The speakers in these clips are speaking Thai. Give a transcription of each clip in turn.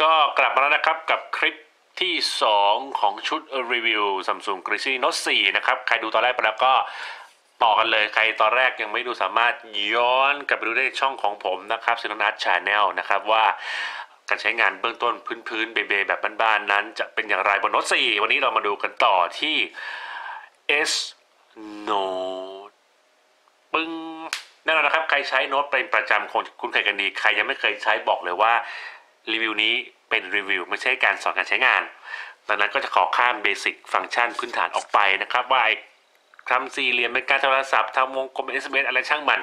ก็กลับมาแล้วนะครับกับคลิปที่ 2 ของชุดรีวิว Samsung Galaxy Note 4 นะครับ ใครดูตอนแรกไปแล้วก็ต่อกันเลย ใครตอนแรกยังไม่ดูสามารถย้อนกลับไปดูได้ช่องของผมนะครับซินนัทชาแนลนะครับว่าการใช้งานเบื้องต้นพื้นๆเบๆแบบบ้านๆนั้น จะเป็นอย่างไรบน Note 4วันนี้เรามาดูกันต่อที่ S Note ปึ้งแน่นอนนะครับ ใครใช้โน้ตเป็นประจำคงคุ้นเคยกันดี ใครยังไม่เคยใช้บอกเลยว่า รีวิวนี้เป็นรีวิวไม่ใช่การสอนการใช้งาน ดังนั้นก็จะขอข้ามเบสิกฟังก์ชันพื้นฐานออกไปนะครับว่าไอ้ทำสี่เหลี่ยมเป็นการโทรศัพท์ทำวงกลม SMS อะไรช่างมัน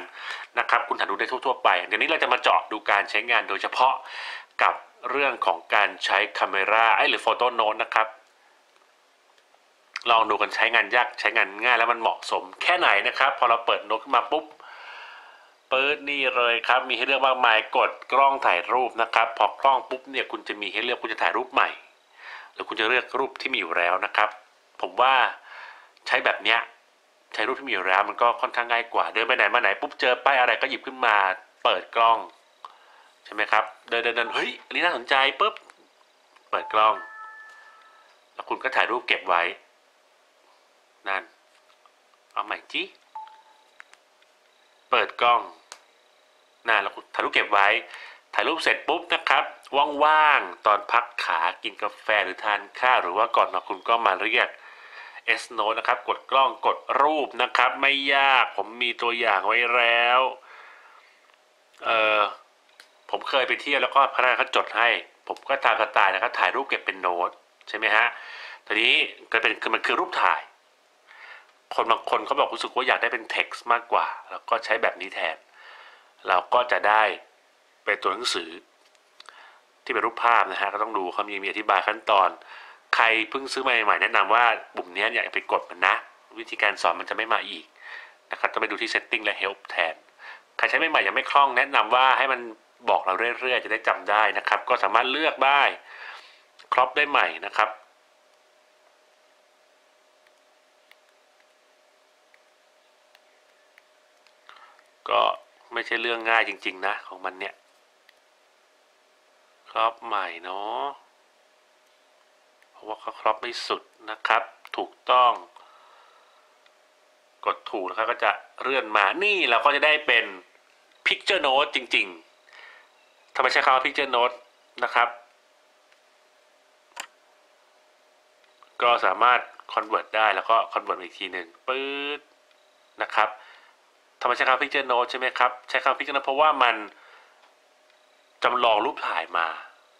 นะครับคุณหาดูได้ทั่วๆไปเดี๋ยวนี้เราจะมาเจาะดูการใช้งานโดยเฉพาะกับเรื่องของการใช้คาเมราไอ้หรือโฟโต้โน้ตนะครับ ลองดูกันใช้งานยากใช้งานง่ายแล้วมันเหมาะสมแค่ไหนนะครับ พอเราเปิดโน้ตขึ้นมาปุ๊บ ปิดนี่เลยครับ มีให้เลือกมากมายกดกล้องถ่ายรูปนะครับ พอกล้องปุ๊บเนี่ยคุณจะมีให้เลือกคุณจะถ่ายรูปใหม่ หรือคุณจะเลือกรูปที่มีอยู่แล้วนะครับ ผมว่าใช้แบบเนี้ยใช้รูปที่มีอยู่แล้วมันก็ค่อนข้างง่ายกว่า เดินไปไหนมาไหนปุ๊บเจอป้ายอะไรก็หยิบขึ้นมาเปิดกล้อง ใช่ไหมครับ เดินเดินเดินเฮ้ยอันนี้น่าสนใจปุ๊บเปิดกล้อง แล้วคุณก็ถ่ายรูปเก็บไว้นั่นเอาใหม่จีเปิดกล้อง นั่นแล้วถ่ายรูปเก็บไว้ ถ่ายรูปเสร็จปุ๊บนะครับ ว่างๆ ตอนพักขากินกาแฟหรือทานข้าวหรือว่าก่อนมาคุณก็มาเรียก S Note นะครับ กดกล้องกดรูปนะครับ ไม่ยากผมมีตัวอย่างไว้แล้วเออผมเคยไปเที่ยวแล้วก็พนักงานเขาจดให้ ผมก็ตามสไตล์นะครับ ถ่ายรูปเก็บเป็นโน้ตใช่ไหมฮะทีนี้ก็เป็นคือมันคือรูปถ่าย คนบางคนเขาบอกรู้สึกว่าอยากได้เป็น text มากกว่า แล้วก็ใช้แบบนี้แทน เราก็จะได้เป็นตัวหนังสือ ที่เป็นรูปภาพนะฮะก็ต้องดูเขามีมีอธิบายขั้นตอน ใครเพิ่งซื้อมาใหม่ๆแนะนำว่าปุ่มนี้อย่าไปกดมันนะ วิธีการสอนมันจะไม่มาอีกนะครับต้องไปดูที่ setting และ help แทนใครใช้ใหม่ๆยังไม่คล่องแนะนำว่าให้มันบอกเราเรื่อยๆ จะได้จำได้นะครับ ก็สามารถเลือกได้ครอปได้ใหม่นะครับ ก็ไม่ใช่เรื่องง่ายจริง ๆ นะ ของมันเนี่ย ครอบใหม่เนาะเพราะว่าเขาครอบไม่สุดนะครับ ถูกต้อง กดถูกแล้วก็จะเลื่อนมานี่เราก็จะได้เป็น Picture Note จริง ๆทำไมใช้คำว่า Picture Note นะครับ ก็สามารถ convert ได้แล้วก็ convert อีกทีหนึ่งปื๊ดนะครับ ทำไมใช้คำ Picture Note ใช่ไหมครับ ใช้คำ Picture Note เพราะว่ามันจำลองรูปถ่ายมา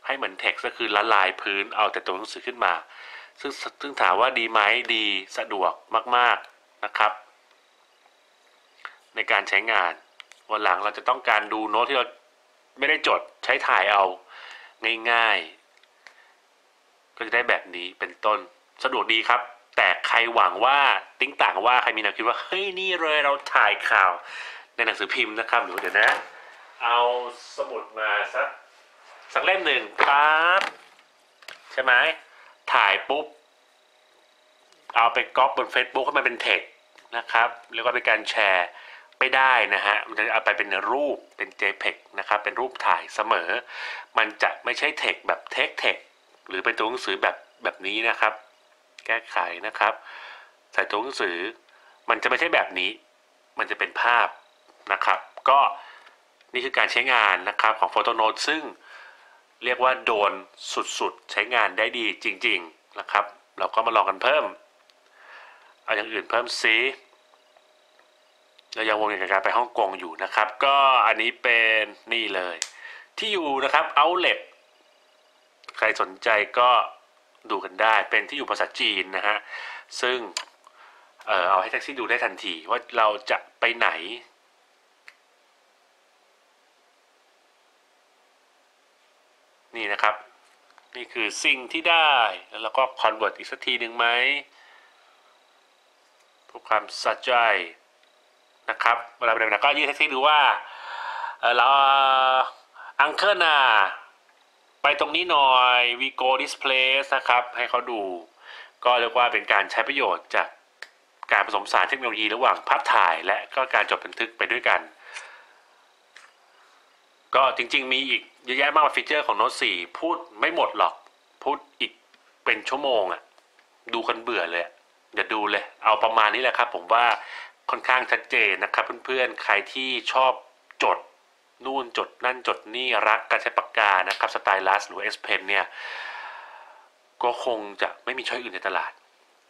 ให้เหมือน text ก็คือละลายพื้นเอาแต่ตัวหนังสือขึ้นมา ซึ่งซึ่งถามว่าดีไหมดีสะดวกมาก ๆนะครับ ในการใช้งานวันหลังเราจะต้องการดูโน้ตที่เราไม่ได้จดใช้ถ่ายเอาง่าย ๆ ก็จะได้แบบนี้เป็นต้นสะดวกดีครับ แต่ใครหวังว่าติ้งต่างว่าใครมีแนวคิดว่าเฮ้ยนี่เลยเราถ่ายข่าวในหนังสือพิมพ์นะครับหรือเดี๋ยวนะ เอาสมุดมาสักสักเล่มหนึ่งครับใช่ไหมถ่ายปุ๊บ เอาไปก๊อปบน Facebook ให้มันเป็นเทคนะครับ แล้วก็เป็นการแชร์ไม่ได้นะฮะ มันจะเอาไปเป็นรูปเป็น JPEG นะครับ เป็นรูปถ่ายเสมอ มันจะไม่ใช่เทคแบบเทคเทคหรือเป็นตัวหนังสือแบบแบบนี้นะครับ แก้ไขนะครับ ใส่ตัวหนังสือ มันจะไม่ใช่แบบนี้ มันจะเป็นภาพนะครับ ก็นี่คือการใช้งานนะครับของ Photo Note ซึ่งเรียกว่าโดนสุดๆ ใช้งานได้ดีจริง ๆนะครับ เราก็มาลองกันเพิ่ม เอาอย่างอื่นเพิ่มซิเรายังวงเงินการไปฮ่องกงอยู่นะครับ ก็อันนี้เป็นนี่เลย ที่อยู่นะครับ outlet ใครสนใจก็ ดูกันได้เป็นที่อยู่ภาษาจีนนะฮะ ซึ่งเออเอาให้แท็กซี่ดูได้ทันทีว่าเราจะไปไหน นี่นะครับ นี่คือสิ่งที่ได้แล้วเราก็คอนเวิร์ตอีกสักทีหนึ่งไหมเพื่อความสะใจนะครับเวลาไปไหนก็ยื่นแท็กซี่ดูว่าเออเราอังเคิลน่ะ ไปตรงนี้หน่อย we go this place นะครับ ให้เขาดู ก็เรียกว่าเป็นการใช้ประโยชน์จากการผสมสารเทคโนโลยีระหว่างภาพถ่ายและก็การจดบันทึกไปด้วยกัน ก็จริงๆมีอีกเยอะแยะมากมายฟีเจอร์ของโน้ต4พูดไม่หมดหรอก พูดอีกเป็นชั่วโมงอะดูกันเบื่อเลยอย่าดูเลย เอาประมาณนี้แหละครับ ผมว่าค่อนข้างชัดเจนนะครับเพื่อนๆ ใครที่ชอบจด นู่นจดนั่นจดนี่รักการใช้ปากกานะครับสไตลัสหรือ S Pen เนี่ย ก็คงจะไม่มีช้อยอื่นในตลาด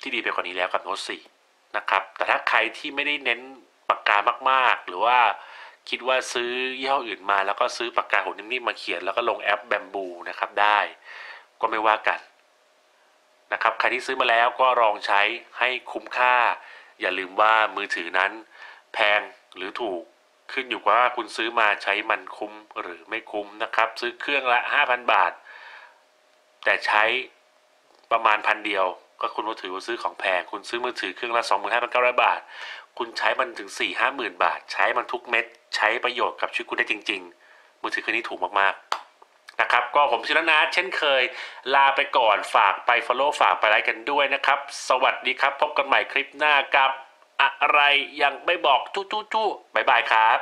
ที่ดีไปกว่านี้แล้วกับโน้ต4นะครับ แต่ถ้าใครที่ไม่ได้เน้นปากกามาก ๆ หรือว่าคิดว่าซื้อยี่ห้ออื่นมา แล้วก็ซื้อปากกาหัวนิ่มๆมาเขียน แล้วก็ลงแอปแบมบูนะครับได้ ก็ไม่ว่ากันนะครับใครที่ซื้อมาแล้วก็ลองใช้ให้คุ้มค่า อย่าลืมว่ามือถือนั้น แพงหรือถูก ขึ้นอยู่กับว่าคุณซื้อมาใช้มันคุ้มหรือไม่คุ้มนะครับ ซื้อเครื่องละ 5,000 บาท แต่ใช้ประมาณพันเดียว ก็คุณก็ถือว่าซื้อของแพง คุณซื้อมือถือเครื่องละ 25,900 บาท คุณใช้มันถึง 4 5 0 0 0 0 บาท ใช้มันทุกเม็ด ใช้ประโยชน์กับชีวิตคุณได้จริง ๆ มือถือเครื่องนี้ถูกมากๆนะครับก็ผมชิรนาเช่นเคย ลาไปก่อนฝากไป Follow ฝากไปไลค์กันด้วยนะครับ สวัสดีครับ พบกันใหม่คลิปหน้ากับ อะไรยังไม่บอกจู้จู้จู้บายบายครับ